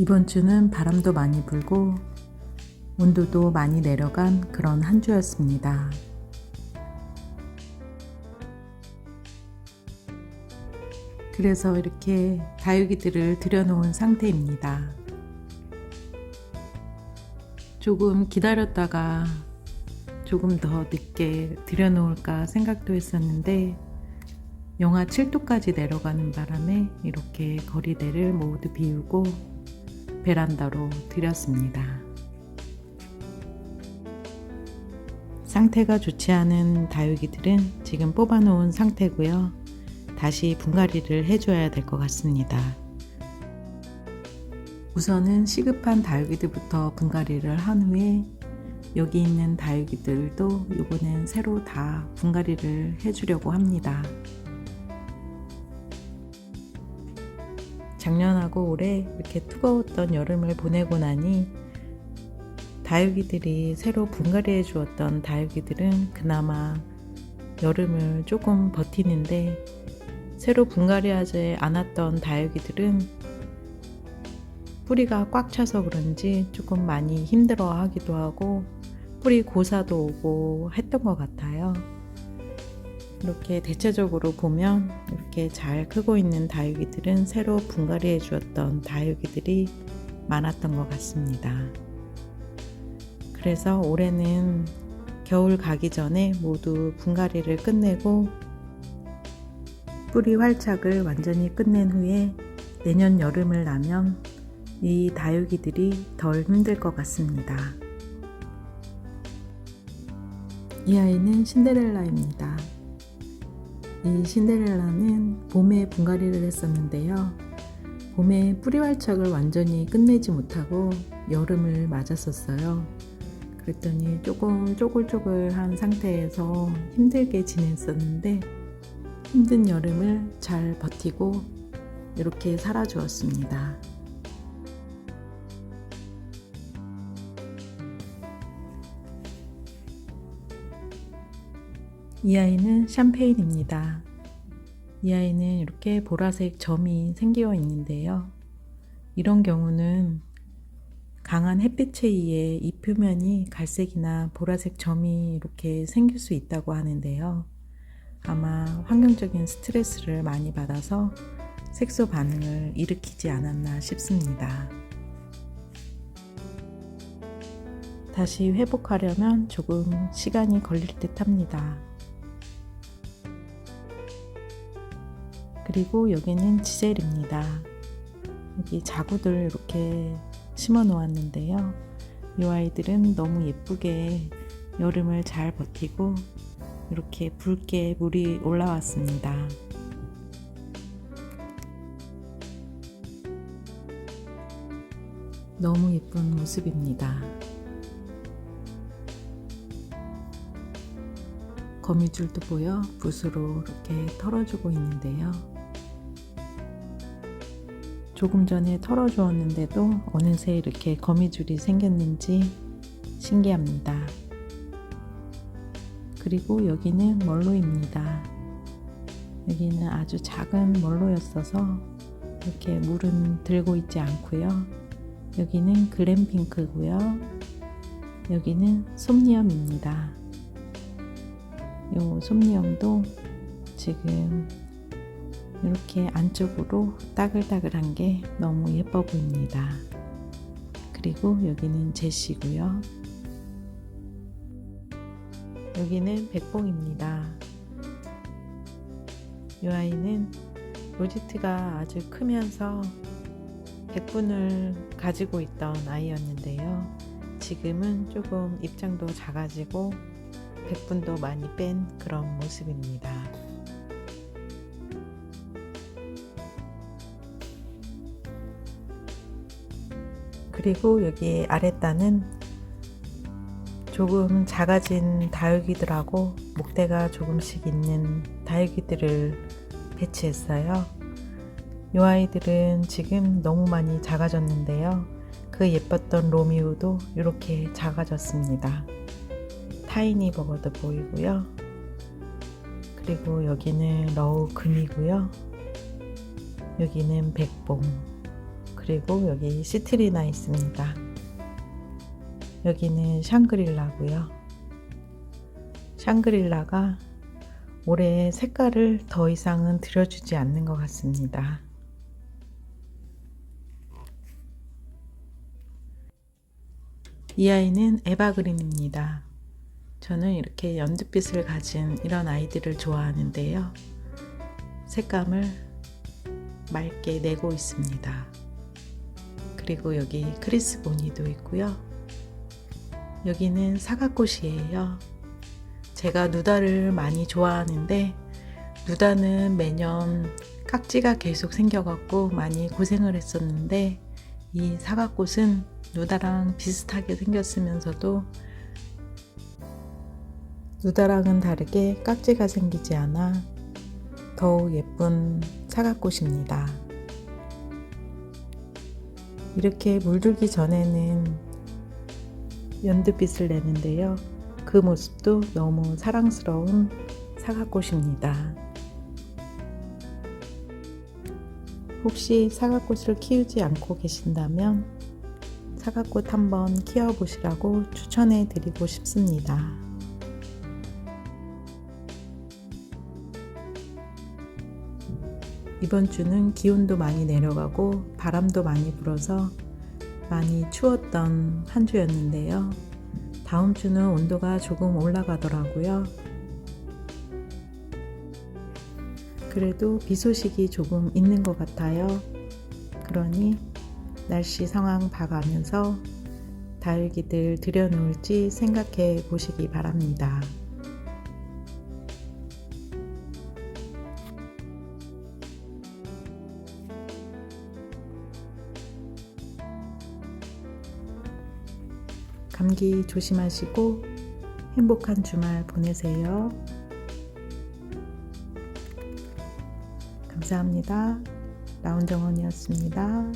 이번 주는 바람도 많이 불고 온도도 많이 내려간 그런 한 주였습니다. 그래서 이렇게 다육이들을 들여놓은 상태입니다. 조금 기다렸다가 조금 더 늦게 들여놓을까 생각도 했었는데 영하 7도까지 내려가는 바람에 이렇게 거리대를 모두 비우고 베란다로 들였습니다. 상태가 좋지 않은 다육이들은 지금 뽑아놓은 상태고요. 다시 분갈이를 해줘야 될 것 같습니다. 우선은 시급한 다육이들부터 분갈이를 한 후에 여기 있는 다육이들도 이번엔 새로 다 분갈이를 해주려고 합니다. 작년하고 올해 이렇게 뜨거웠던 여름을 보내고 나니 다육이들이 새로 분갈이해 주었던 다육이들은 그나마 여름을 조금 버티는데 새로 분갈이하지 않았던 다육이들은 뿌리가 꽉 차서 그런지 조금 많이 힘들어 하기도 하고 뿌리 고사도 오고 했던 것 같아요. 이렇게 대체적으로 보면 이렇게 잘 크고 있는 다육이들은 새로 분갈이해 주었던 다육이들이 많았던 것 같습니다. 그래서 올해는 겨울 가기 전에 모두 분갈이를 끝내고 뿌리 활착을 완전히 끝낸 후에 내년 여름을 나면 이 다육이들이 덜 힘들 것 같습니다. 이 아이는 신데렐라입니다. 이 신데렐라는 봄에 분갈이를 했었는데요. 봄에 뿌리 활착을 완전히 끝내지 못하고 여름을 맞았었어요. 그랬더니 조금 쪼글쪼글한 상태에서 힘들게 지냈었는데 힘든 여름을 잘 버티고 이렇게 살아주었습니다. 이 아이는 샴페인입니다. 이 아이는 이렇게 보라색 점이 생겨 있는데요. 이런 경우는 강한 햇빛에 의해 잎 표면이 갈색이나 보라색 점이 이렇게 생길 수 있다고 하는데요. 아마 환경적인 스트레스를 많이 받아서 색소 반응을 일으키지 않았나 싶습니다. 다시 회복하려면 조금 시간이 걸릴 듯 합니다. 그리고 여기는 지젤입니다. 여기 자구들 이렇게 심어 놓았는데요. 이 아이들은 너무 예쁘게 여름을 잘 버티고 이렇게 붉게 물이 올라왔습니다. 너무 예쁜 모습입니다. 거미줄도 보여 붓으로 이렇게 털어주고 있는데요. 조금 전에 털어주었는데도 어느새 이렇게 거미줄이 생겼는지 신기합니다. 그리고 여기는 멀로입니다. 여기는 아주 작은 멀로였어서 이렇게 물은 들고 있지 않고요. 여기는 글램핑크고요. 여기는 솜니엄입니다. 요 솜니엄도 지금 이렇게 안쪽으로 따글따글한 게 너무 예뻐 보입니다. 그리고 여기는 제시고요. 여기는 백봉입니다. 이 아이는 로지트가 아주 크면서 백분을 가지고 있던 아이였는데요. 지금은 조금 입장도 작아지고 백분도 많이 뺀 그런 모습입니다. 그리고 여기 아랫단은 조금 작아진 다육이들하고 목대가 조금씩 있는 다육이들을 배치했어요. 이 아이들은 지금 너무 많이 작아졌는데요. 그 예뻤던 로미오도 이렇게 작아졌습니다. 타이니 버거도 보이고요. 그리고 여기는 러우 금이고요. 여기는 백봉. 그리고 여기 시트리나 있습니다. 여기는 샹그릴라고요. 샹그릴라가 올해 색깔을 더 이상은 들여주지 않는 것 같습니다. 이 아이는 에바그린입니다. 저는 이렇게 연두빛을 가진 이런 아이들을 좋아하는데요. 색감을 맑게 내고 있습니다. 그리고 여기 크리스보니도 있고요. 여기는 사과꽃이에요. 제가 누다를 많이 좋아하는데 누다는 매년 깍지가 계속 생겨갖고 많이 고생을 했었는데 이 사과꽃은 누다랑 비슷하게 생겼으면서도 누다랑은 다르게 깍지가 생기지 않아 더욱 예쁜 사과꽃입니다. 이렇게 물들기 전에는 연두빛을 내는데요. 그 모습도 너무 사랑스러운 사과꽃입니다. 혹시 사과꽃을 키우지 않고 계신다면 사과꽃 한번 키워보시라고 추천해 드리고 싶습니다. 이번 주는 기온도 많이 내려가고 바람도 많이 불어서 많이 추웠던 한 주였는데요. 다음 주는 온도가 조금 올라가더라고요. 그래도 비 소식이 조금 있는 것 같아요. 그러니 날씨 상황 봐가면서 다육이들 들여놓을지 생각해 보시기 바랍니다. 감기 조심하시고 행복한 주말 보내세요. 감사합니다. 라운정원이었습니다.